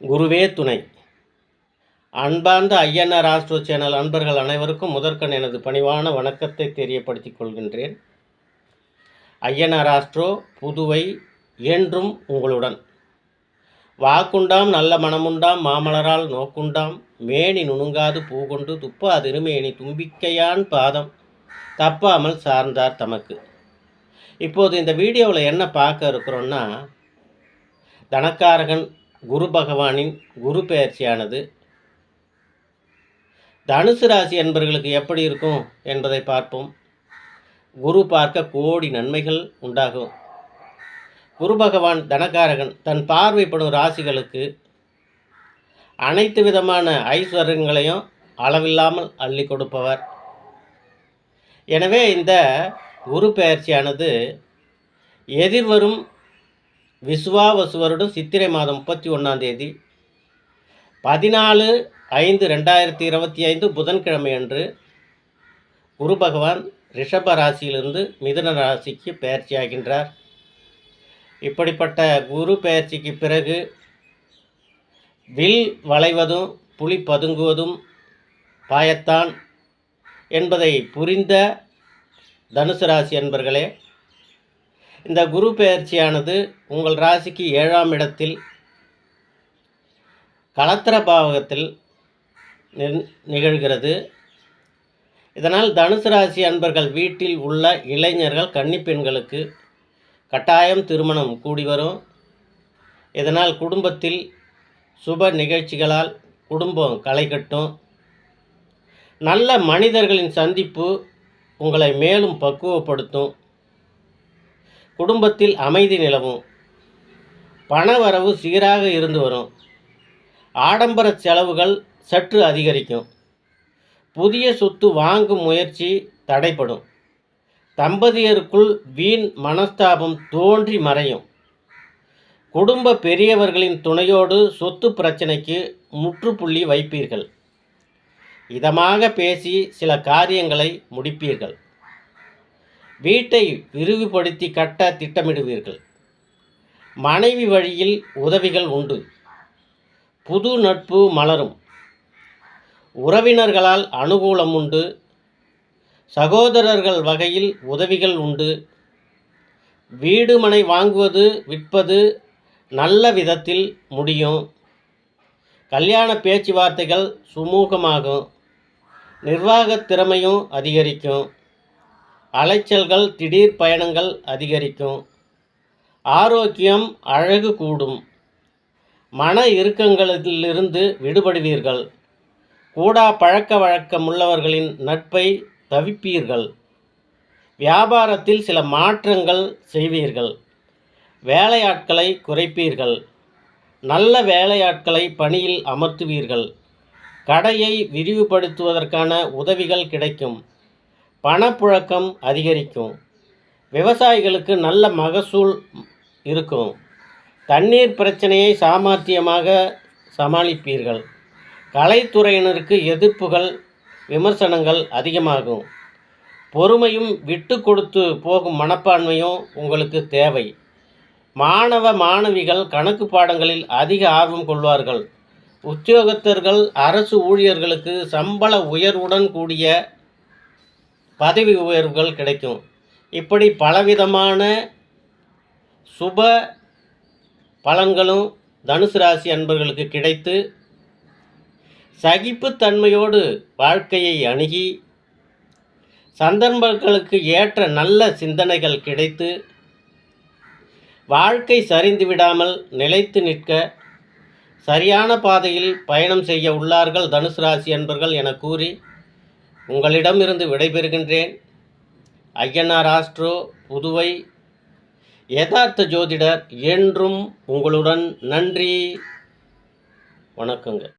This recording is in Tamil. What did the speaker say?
குருவே துணை. அன்பார்ந்த ஐஎன்ஆர் ஆஸ்ட்ரோ சேனல் அன்பர்கள் அனைவருக்கும் முதற்கண் எனது பணிவான வணக்கத்தை தெரியப்படுத்திக் கொள்கின்றேன். ஐஎன்ஆர் ஆஸ்ட்ரோ புதுவை என்றும் உங்களுடன். வாக்குண்டாம் நல்ல மனமுண்டாம் மாமலரால் நோக்குண்டாம் மேனி நுணுங்காது பூகொண்டு துப்பாதிருமேனி தும்பிக்கையான் பாதம் தப்பாமல் சார்ந்தார் தமக்கு. இப்போது இந்த வீடியோவில் என்ன பார்க்க இருக்கிறோன்னா தனக்காரகன் குரு பகவானின் குரு பெயர்ச்சியானது. தனுசு ராசி என்பவர்களுக்கு எப்படி இருக்கும் என்பதை பார்ப்போம். குரு பார்க்க கோடி நன்மைகள் உண்டாகும். குரு பகவான் தனக்காரகன் தன் பார்வைப்படும் ராசிகளுக்கு அனைத்து விதமான ஐஸ்வர்யங்களையும் அளவில்லாமல் அள்ளி கொடுப்பவர். எனவே இந்த குரு பெயர்ச்சியானது எதிர்வரும் விசுவாவசு வருடம் சித்திரை மாதம் முப்பத்தி ஒன்றாம் தேதி பதினாலு ஐந்து ரெண்டாயிரத்தி இருபத்தி ஐந்து புதன்கிழமை அன்று குரு பகவான் ரிஷப ராசியிலிருந்து மிதுன ராசிக்கு பெயர்ச்சியாகின்றார். இப்படிப்பட்ட குரு பயிற்சிக்கு பிறகு வில் வளைவதும் புலி பதுங்குவதும் பாயத்தான் என்பதை புரிந்த தனுசு ராசி என்பர்களே இந்த குரு பெயர்ச்சியானது உங்கள் ராசிக்கு ஏழாம் இடத்தில் கலத்திர பாவகத்தில் நிகழ்கிறது. இதனால் தனுசு ராசி அன்பர்கள் வீட்டில் உள்ள இளைஞர்கள் கன்னிப்பெண்களுக்கு கட்டாயம் திருமணம் கூடி வரும். இதனால் குடும்பத்தில் சுப நிகழ்ச்சிகளால் குடும்பம் களை கட்டும். நல்ல மனிதர்களின் சந்திப்பு உங்களை மேலும் பக்குவப்படுத்தும். குடும்பத்தில் அமைதி நிலவும். பணவரவு சீராக இருந்து வரும். ஆடம்பர செலவுகள் சற்று அதிகரிக்கும். புதிய சொத்து வாங்கும் முயற்சி தடைப்படும் தம்பதியருக்குள் வீண் மனஸ்தாபம் தோன்றி மறையும். குடும்ப பெரியவர்களின் துணையோடு சொத்து பிரச்சனைக்கு முற்றுப்புள்ளி வைப்பீர்கள். இதமாக பேசி சில காரியங்களை முடிப்பீர்கள். வீட்டை விரிவுபடுத்தி கட்ட திட்டமிடுவீர்கள். மனைவி வழியில் உதவிகள் உண்டு. புது நட்பு மலரும். உறவினர்களால் அனுகூலம் உண்டு. சகோதரர்கள் வகையில் உதவிகள் உண்டு. வீடு மனை வாங்குவது விற்பது நல்ல விதத்தில் முடியும். கல்யாண பேச்சுவார்த்தைகள் சுமூகமாகும். நிர்வாகத் திறமையும் அதிகரிக்கும். அலைச்சல்கள் திடீர் பயணங்கள் அதிகரிக்கும். ஆரோக்கியம் அழகு கூடும் மன இறுக்கங்களிலிருந்து விடுபடுவீர்கள். கூடா பழக்க வழக்கம் உள்ளவர்களின் நட்பை தவிப்பீர்கள். வியாபாரத்தில் சில மாற்றங்கள் செய்வீர்கள். வேலையாட்களை குறைப்பீர்கள். நல்ல வேலையாட்களை பணியில் அமர்த்துவீர்கள். கடையை விரிவுபடுத்துவதற்கான உதவிகள் கிடைக்கும். பணப்புழக்கம் அதிகரிக்கும். விவசாயிகளுக்கு நல்ல மகசூல் இருக்கும். தண்ணீர் பிரச்சனையை சாமர்த்தியமாக சமாளிப்பீர்கள். கலைத்துறையினருக்கு எதிர்ப்புகள் விமர்சனங்கள் அதிகமாகும். பொறுமையும் விட்டு கொடுத்து போகும் மனப்பான்மையும் உங்களுக்கு தேவை. மாணவ மாணவிகள் கணக்கு பாடங்களில் அதிக ஆர்வம் கொள்வார்கள். உத்தியோகத்தர்கள் அரசு ஊழியர்களுக்கு சம்பள உயர்வுடன் கூடிய பதவி உயர்வுகள் கிடைக்கும். இப்படி பலவிதமான சுப பலன்களும் தனுசு ராசி அன்பர்களுக்கு கிடைத்து சகிப்புத்தன்மையோடு வாழ்க்கையை அணுகி சந்தர்ப்பங்களுக்கு ஏற்ற நல்ல சிந்தனைகள் கிடைத்து வாழ்க்கை சரிந்து விடாமல் நிலைத்து நிற்க சரியான பாதையில் பயணம் செய்ய உள்ளார்கள் தனுசு ராசி அன்பர்கள் என கூறி உங்களிடமிருந்து விடைபெறுகின்றேன். ஐயனார் ஆஸ்ட்ரோ புதுவை. யதார்த்த ஜோதிடர் என்றும் உங்களுடன் நன்றி. வணக்கங்க.